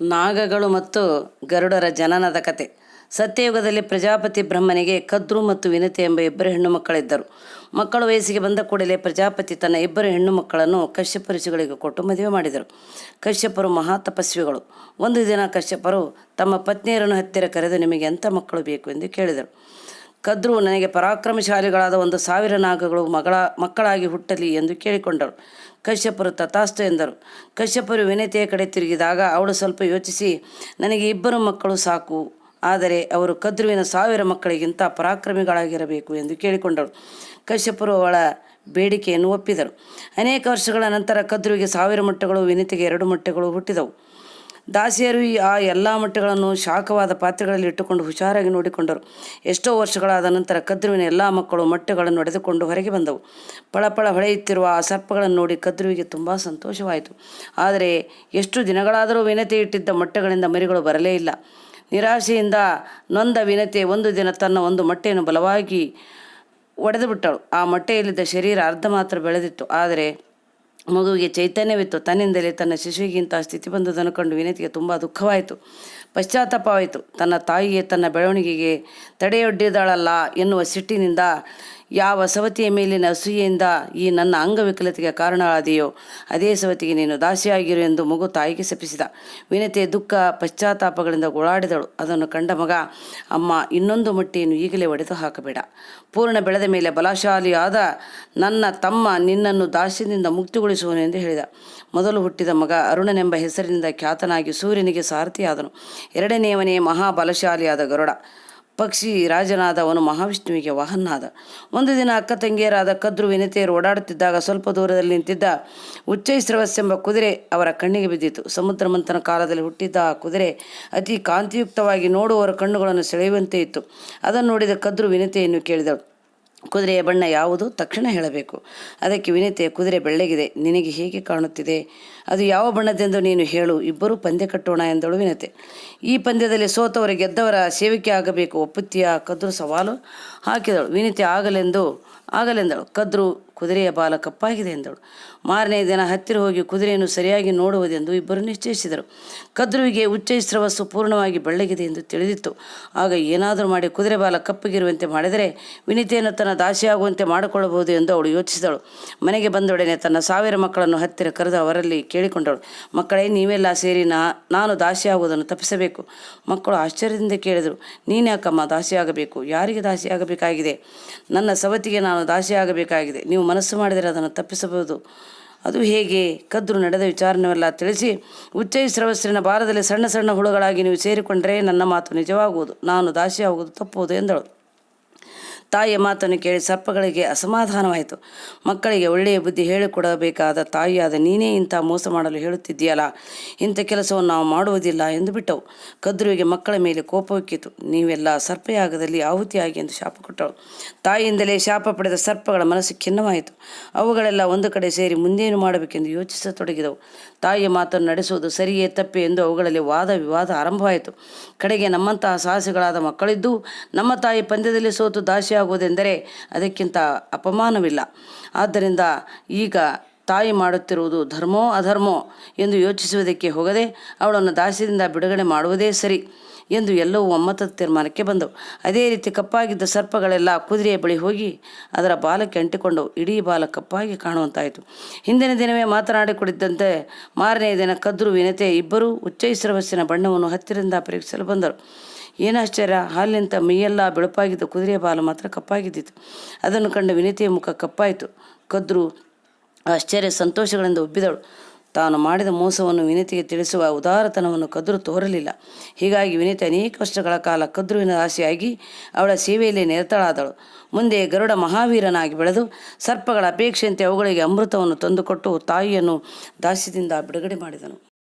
ನಾಗಗಳು ಮತ್ತು ಗರುಡರ ಜನನದ ಕತೆ. ಸತ್ಯಯುಗದಲ್ಲಿ ಪ್ರಜಾಪತಿ ಬ್ರಹ್ಮನಿಗೆ ಕದ್ರು ಮತ್ತು ವಿನತೆ ಎಂಬ ಇಬ್ಬರು ಹೆಣ್ಣು ಮಕ್ಕಳಿದ್ದರು. ಮಕ್ಕಳು ವಯಸ್ಸಿಗೆ ಬಂದ ಕೂಡಲೇ ಪ್ರಜಾಪತಿ ತನ್ನ ಇಬ್ಬರು ಹೆಣ್ಣು ಮಕ್ಕಳನ್ನು ಕಶ್ಯಪ ಋಷಿಗಳಿಗೆ ಕೊಟ್ಟು ಮದುವೆ ಮಾಡಿದರು. ಕಶ್ಯಪರು ಮಹಾ ತಪಸ್ವಿಗಳು. ಒಂದು ದಿನ ಕಶ್ಯಪರು ತಮ್ಮ ಪತ್ನಿಯರನ್ನು ಹತ್ತಿರ ಕರೆದು, ನಿಮಗೆ ಎಂಥ ಮಕ್ಕಳು ಬೇಕು? ಎಂದು ಕೇಳಿದರು. ಕದ್ರು ನನಗೆ ಪರಾಕ್ರಮಶಾಲಿಗಳಾದ ಒಂದು ಸಾವಿರ ನಾಗಗಳು ಮಗಳ, ಮಕ್ಕಳಾಗಿ ಹುಟ್ಟಲಿ ಎಂದು ಕೇಳಿಕೊಂಡಳು ಕಶ್ಯಪರು ತಥಾಸ್ತು ಎಂದರು. ಕಶ್ಯಪರು ವಿನತೆಯ ಕಡೆ ತಿರುಗಿದಾಗ ಅವಳು ಸ್ವಲ್ಪ ಯೋಚಿಸಿ, ನನಗೆ ಇಬ್ಬರು ಮಕ್ಕಳು ಸಾಕು, ಆದರೆ ಅವರು ಕದ್ರುವಿನ ಸಾವಿರ ಮಕ್ಕಳಿಗಿಂತ ಪರಾಕ್ರಮಿಗಳಾಗಿರಬೇಕು ಎಂದು ಕೇಳಿಕೊಂಡಳು ಕಶ್ಯಪರು ಅವಳ ಬೇಡಿಕೆಯನ್ನು ಒಪ್ಪಿದರು. ಅನೇಕ ವರ್ಷಗಳ ನಂತರ ಕದ್ರುವಿಗೆ ಸಾವಿರ ಮೊಟ್ಟೆಗಳು ವಿನತಿಗೆ ಎರಡು ಮೊಟ್ಟೆಗಳು ಹುಟ್ಟಿದವು. ದಾಸಿಯರು ಆ ಎಲ್ಲ ಮೊಟ್ಟೆಗಳನ್ನು ಶಾಖವಾದ ಪಾತ್ರೆಗಳಲ್ಲಿ ಇಟ್ಟುಕೊಂಡು ಹುಷಾರಾಗಿ ನೋಡಿಕೊಂಡರು. ಎಷ್ಟೋ ವರ್ಷಗಳಾದ ನಂತರ ಕದ್ರುವಿನ ಎಲ್ಲ ಮಕ್ಕಳು ಮೊಟ್ಟೆಗಳನ್ನು ಒಡೆದುಕೊಂಡು ಹೊರಗೆ ಬಂದವು. ಪಳಪಳ ಹೊಳೆಯುತ್ತಿರುವ ಆ ಸರ್ಪಗಳನ್ನು ನೋಡಿ ಕದ್ರುವಿಗೆ ತುಂಬ ಸಂತೋಷವಾಯಿತು. ಆದರೆ ಎಷ್ಟು ದಿನಗಳಾದರೂ ವಿನತಿ ಇಟ್ಟಿದ್ದ ಮೊಟ್ಟೆಗಳಿಂದ ಮರಿಗಳು ಬರಲೇ ಇಲ್ಲ. ನಿರಾಶೆಯಿಂದ ನೊಂದ ವಿನತೆ ಒಂದು ದಿನ ತನ್ನ ಒಂದು ಮೊಟ್ಟೆಯನ್ನು ಬಲವಾಗಿ ಒಡೆದು ಬಿಟ್ಟಳು ಆ ಮೊಟ್ಟೆಯಲ್ಲಿದ್ದ ಶರೀರ ಅರ್ಧ ಮಾತ್ರ ಬೆಳೆದಿತ್ತು. ಆದರೆ ಮಗುವಿಗೆ ಚೈತನ್ಯವಿತ್ತು. ತನ್ನಿಂದಲೇ ತನ್ನ ಶಿಶುವಿಗಿಂತ ಸ್ಥಿತಿ ಬಂದದನ್ನು ಕಂಡು ವಿನತಿಗೆ ತುಂಬ ದುಃಖವಾಯಿತು. ಪಶ್ಚಾತ್ತಾಪವಾಯಿತು. ತನ್ನ ತಾಯಿಯೇ ತನ್ನ ಬೆಳವಣಿಗೆಗೆ ತಡೆಯೊಡ್ಡಿದಳಲ್ಲ ಎನ್ನುವ ಸಿಟ್ಟಿನಿಂದ ಯಾವ ಸವತಿಯ ಮೇಲಿನ ಅಸೂಯೆಯಿಂದ ಈ ನನ್ನ ಅಂಗವಿಕಲತೆಗೆ ಕಾರಣವಾದೆಯೋ ಅದೇ ಸವತಿಗೆ ನೀನು ದಾಸಿಯಾಗಿರು ಎಂದು ಮಗು ತಾಯಿಗೆ ಶಪಿಸಿದ. ವಿನತೆ ದುಃಖ ಪಶ್ಚಾತ್ತಾಪಗಳಿಂದ ಗೋಳಾಡಿದಳು. ಅದನ್ನು ಕಂಡ ಮಗ, ಅಮ್ಮ, ಇನ್ನೊಂದು ಮೊಟ್ಟೆಯನ್ನು ಈಗಲೇ ಒಡೆದು ಹಾಕಬೇಡ. ಪೂರ್ಣ ಬೆಳೆದ ಮೇಲೆ ಬಲಶಾಲಿಯಾದ ನನ್ನ ತಮ್ಮ ನಿನ್ನನ್ನು ದಾಸ್ಯದಿಂದ ಮುಕ್ತಿಗೊಳಿಸುವನು ಎಂದು ಹೇಳಿದ. ಮೊದಲು ಹುಟ್ಟಿದ ಮಗ ಅರುಣನೆಂಬ ಹೆಸರಿನಿಂದ ಖ್ಯಾತನಾಗಿ ಸೂರ್ಯನಿಗೆ ಸಾರಥಿಯಾದನು. ಎರಡನೆಯವನೇ ಮಹಾಬಲಶಾಲಿಯಾದ ಗರುಡ. ಪಕ್ಷಿ ರಾಜನಾದ ಅವನು ಮಹಾವಿಷ್ಣುವಿಗೆ ವಾಹನಾದ. ಒಂದು ದಿನ ಅಕ್ಕ ತಂಗಿಯರಾದ ಕದ್ರು ವಿನತೆಯರು ಓಡಾಡುತ್ತಿದ್ದಾಗ ಸ್ವಲ್ಪ ದೂರದಲ್ಲಿ ನಿಂತಿದ್ದ ಉಚ್ಚೈಸ್ರವಸ್ಸೆಂಬ ಕುದುರೆ ಅವರ ಕಣ್ಣಿಗೆ ಬಿದ್ದಿತು. ಸಮುದ್ರ ಮಂಥನ ಕಾಲದಲ್ಲಿ ಹುಟ್ಟಿದ್ದ ಆ ಕುದುರೆ ಅತಿ ಕಾಂತಿಯುಕ್ತವಾಗಿ ನೋಡುವವರ ಕಣ್ಣುಗಳನ್ನು ಸೆಳೆಯುವಂತೆ ಇತ್ತು. ಅದನ್ನು ನೋಡಿದ ಕದ್ರು ವಿನತೆಯನ್ನು ಕೇಳಿದಳು ಕುದುರೆಯ ಬಣ್ಣ ಯಾವುದು ತಕ್ಷಣ ಹೇಳಬೇಕು. ಅದಕ್ಕೆ ವಿನಿತೆ ಕುದುರೆ ಬೆಳ್ಳಗಿದೆ. ನಿನಗೆ ಹೇಗೆ ಕಾಣುತ್ತಿದೆ? ಅದು ಯಾವ ಬಣ್ಣದೆಂದು ನೀನು ಹೇಳು. ಇಬ್ಬರೂ ಪಂದ್ಯ ಕಟ್ಟೋಣ ಎಂದಳು ವಿನತೆ ಈ ಪಂದ್ಯದಲ್ಲಿ ಸೋತವರು ಗೆದ್ದವರ ಸೇವಿಕೆ ಆಗಬೇಕು. ಒಪ್ಪುತ್ತೀಯ? ಕದ್ರು ಸವಾಲು ಹಾಕಿದಳು. ವಿನತೆ ಆಗಲೆಂದು, ಆಗಲೆಂದಳು. ಕದ್ರು ಕುದುರೆಯ ಬಾಲ ಕಪ್ಪಾಗಿದೆ ಎಂದಳು. ಮಾರನೇ ದಿನ ಹತ್ತಿರ ಹೋಗಿ ಕುದುರೆಯನ್ನು ಸರಿಯಾಗಿ ನೋಡುವುದೆಂದು ಇಬ್ಬರು ನಿಶ್ಚಯಿಸಿದರು. ಕದ್ರುವಿಗೆ ಉಚ್ಚೈಸ್ರವಸ್ಸು ಪೂರ್ಣವಾಗಿ ಬೆಳ್ಳಗಿದೆ ಎಂದು ತಿಳಿದಿತ್ತು. ಆಗ ಏನಾದರೂ ಮಾಡಿ ಕುದುರೆ ಬಾಲ ಕಪ್ಪಗಿರುವಂತೆ ಮಾಡಿದರೆ ವಿನಿತೆಯನ್ನು ತನ್ನ ದಾಸಿಯಾಗುವಂತೆ ಮಾಡಿಕೊಳ್ಳಬಹುದು ಎಂದು ಅವಳು ಯೋಚಿಸಿದಳು. ಮನೆಗೆ ಬಂದೊಡನೆ ತನ್ನ ಸಾವಿರ ಮಕ್ಕಳನ್ನು ಹತ್ತಿರ ಕರೆದು ಅವರಲ್ಲಿ ಕೇಳಿಕೊಂಡಳು. ಮಕ್ಕಳೇ, ನೀವೆಲ್ಲ ಸೇರಿ ನಾ, ನಾನು ದಾಸಿಯಾಗುವುದನ್ನು ತಪ್ಪಿಸಬೇಕು. ಮಕ್ಕಳು ಆಶ್ಚರ್ಯದಿಂದ ಕೇಳಿದರು. ನೀನ್ಯಾಕಮ್ಮ ದಾಸಿಯಾಗಬೇಕು? ಯಾರಿಗೆ ದಾಸಿಯಾಗಬೇಕಾಗಿದೆ? ನನ್ನ ಸವತಿಗೆ ನಾನು ದಾಸಿಯಾಗಬೇಕಾಗಿದೆ. ನೀವು ಮನಸ್ಸು ಮಾಡಿದರೆ ಅದನ್ನು ತಪ್ಪಿಸಬಹುದು. ಅದು ಹೇಗೆ? ಕದ್ರು ನಡೆದ ವಿಚಾರನೆಲ್ಲ ತಿಳಿಸಿ. ಉಚ್ಚೈ ಸ್ರವಸ್ರಿನ ಭಾರದಲ್ಲಿ ಸಣ್ಣ ಸಣ್ಣ ಹುಳುಗಳಾಗಿ ನೀವು ಸೇರಿಕೊಂಡರೆ ನನ್ನ ಮಾತು ನಿಜವಾಗುವುದು. ನಾನು ದಾಸಿಯಾಗುವುದು ತಪ್ಪುವುದು ಎಂದಳು. ತಾಯಿಯ ಮಾತನ್ನು ಕೇಳಿ ಸರ್ಪಗಳಿಗೆ ಅಸಮಾಧಾನವಾಯಿತು. ಮಕ್ಕಳಿಗೆ ಒಳ್ಳೆಯ ಬುದ್ಧಿ ಹೇಳಿಕೊಡಬೇಕಾದ ತಾಯಿಯಾದ ನೀನೇ ಇಂಥ ಮೋಸ ಮಾಡಲು ಹೇಳುತ್ತಿದ್ದೀಯಲ್ಲ? ಇಂಥ ಕೆಲಸವನ್ನು ನಾವು ಮಾಡುವುದಿಲ್ಲ ಎಂದು ಬಿಟ್ಟವು. ಕದ್ರುವಿಗೆ ಮಕ್ಕಳ ಮೇಲೆ ಕೋಪವಿಕ್ಕಿತು ನೀವೆಲ್ಲ ಸರ್ಪಯಾಗದಲ್ಲಿ ಆಹುತಿಯಾಗಿ ಎಂದು ಶಾಪ ಕೊಟ್ಟಳು. ತಾಯಿಯಿಂದಲೇ ಶಾಪ ಪಡೆದ ಸರ್ಪಗಳ ಮನಸ್ಸು ಖಿನ್ನವಾಯಿತು. ಅವುಗಳೆಲ್ಲ ಒಂದು ಕಡೆ ಸೇರಿ ಮುಂದೇನು ಮಾಡಬೇಕೆಂದು ಯೋಚಿಸತೊಡಗಿದವು. ತಾಯಿಯ ಮಾತನ್ನು ನಡೆಸುವುದು ಸರಿಯೇ ತಪ್ಪೆ ಎಂದು ಅವುಗಳಲ್ಲಿ ವಾದ ವಿವಾದ ಆರಂಭವಾಯಿತು. ಕಡೆಗೆ ನಮ್ಮಂತಹ ಸಾಹಸಿಗಳಾದ ಮಕ್ಕಳಿದ್ದು ನಮ್ಮ ತಾಯಿ ಪಂದ್ಯದಲ್ಲಿ ಸೋತು ದಾಸಿಯಾಗುವುದೆಂದರೆ ಅದಕ್ಕಿಂತ ಅಪಮಾನವಿಲ್ಲ. ಆದ್ದರಿಂದ ಈಗ ತಾಯಿ ಮಾಡುತ್ತಿರುವುದು ಧರ್ಮೋ ಅಧರ್ಮೋ ಎಂದು ಯೋಚಿಸುವುದಕ್ಕೆ ಹೋಗದೆ ಅವಳನ್ನು ದಾಸ್ಯದಿಂದ ಬಿಡುಗಡೆ ಮಾಡುವುದೇ ಸರಿ ಎಂದು ಎಲ್ಲವೂ ಒಮ್ಮತದ ತೀರ್ಮಾನಕ್ಕೆ ಬಂದವು. ಅದೇ ರೀತಿ ಕಪ್ಪಾಗಿದ್ದ ಸರ್ಪಗಳೆಲ್ಲ ಕುದುರೆಯ ಬಳಿ ಹೋಗಿ ಅದರ ಬಾಲಕ್ಕೆ ಅಂಟಿಕೊಂಡವು. ಇಡೀ ಬಾಲ ಕಪ್ಪಾಗಿ ಕಾಣುವಂತಾಯಿತು. ಹಿಂದಿನ ದಿನವೇ ಮಾತನಾಡಿಕೊಂಡಿದ್ದಂತೆ ಮಾರನೆಯ ದಿನ ಕದ್ರು ವಿನತೆ ಇಬ್ಬರೂ ಉಚ್ಚೈಸ್ರವಸ್ಸಿನ ಬಣ್ಣವನ್ನು ಹತ್ತಿರದಿಂದ ಪರೀಕ್ಷಿಸಲು ಬಂದರು. ಏನಾಶ್ಚರ್ಯ ಹಾಲಿನಿಂದ ಮೈಯೆಲ್ಲ ಬೆಳಪಾಗಿದ್ದ ಕುದುರೆಯ ಬಾಲು ಮಾತ್ರ ಕಪ್ಪಾಗಿದ್ದಿತು. ಅದನ್ನು ಕಂಡ ವಿನೀತಿಯ ಮುಖ ಕಪ್ಪಾಯಿತು. ಕದ್ರು ಆಶ್ಚರ್ಯ ಸಂತೋಷಗಳಿಂದ ಒಬ್ಬಿದಳು ತಾನು ಮಾಡಿದ ಮೋಸವನ್ನು ವಿನತಿಗೆ ತಿಳಿಸುವ ಉದಾರತನವನ್ನು ಕದ್ರು ತೋರಲಿಲ್ಲ. ಹೀಗಾಗಿ ವಿನತಿ ಅನೇಕ ವರ್ಷಗಳ ಕಾಲ ಕದ್ರುವಿನ ರಾಶಿಯಾಗಿ ಅವಳ ಸೇವೆಯಲ್ಲಿ ನಿರತಳಾದಳು. ಮುಂದೆ ಗರುಡ ಮಹಾವೀರನಾಗಿ ಬೆಳೆದು ಸರ್ಪಗಳ ಅಪೇಕ್ಷೆಯಂತೆ ಅವುಗಳಿಗೆ ಅಮೃತವನ್ನು ತಂದುಕೊಟ್ಟು ತಾಯಿಯನ್ನು ದಾಸ್ಯದಿಂದ ಬಿಡುಗಡೆ ಮಾಡಿದನು.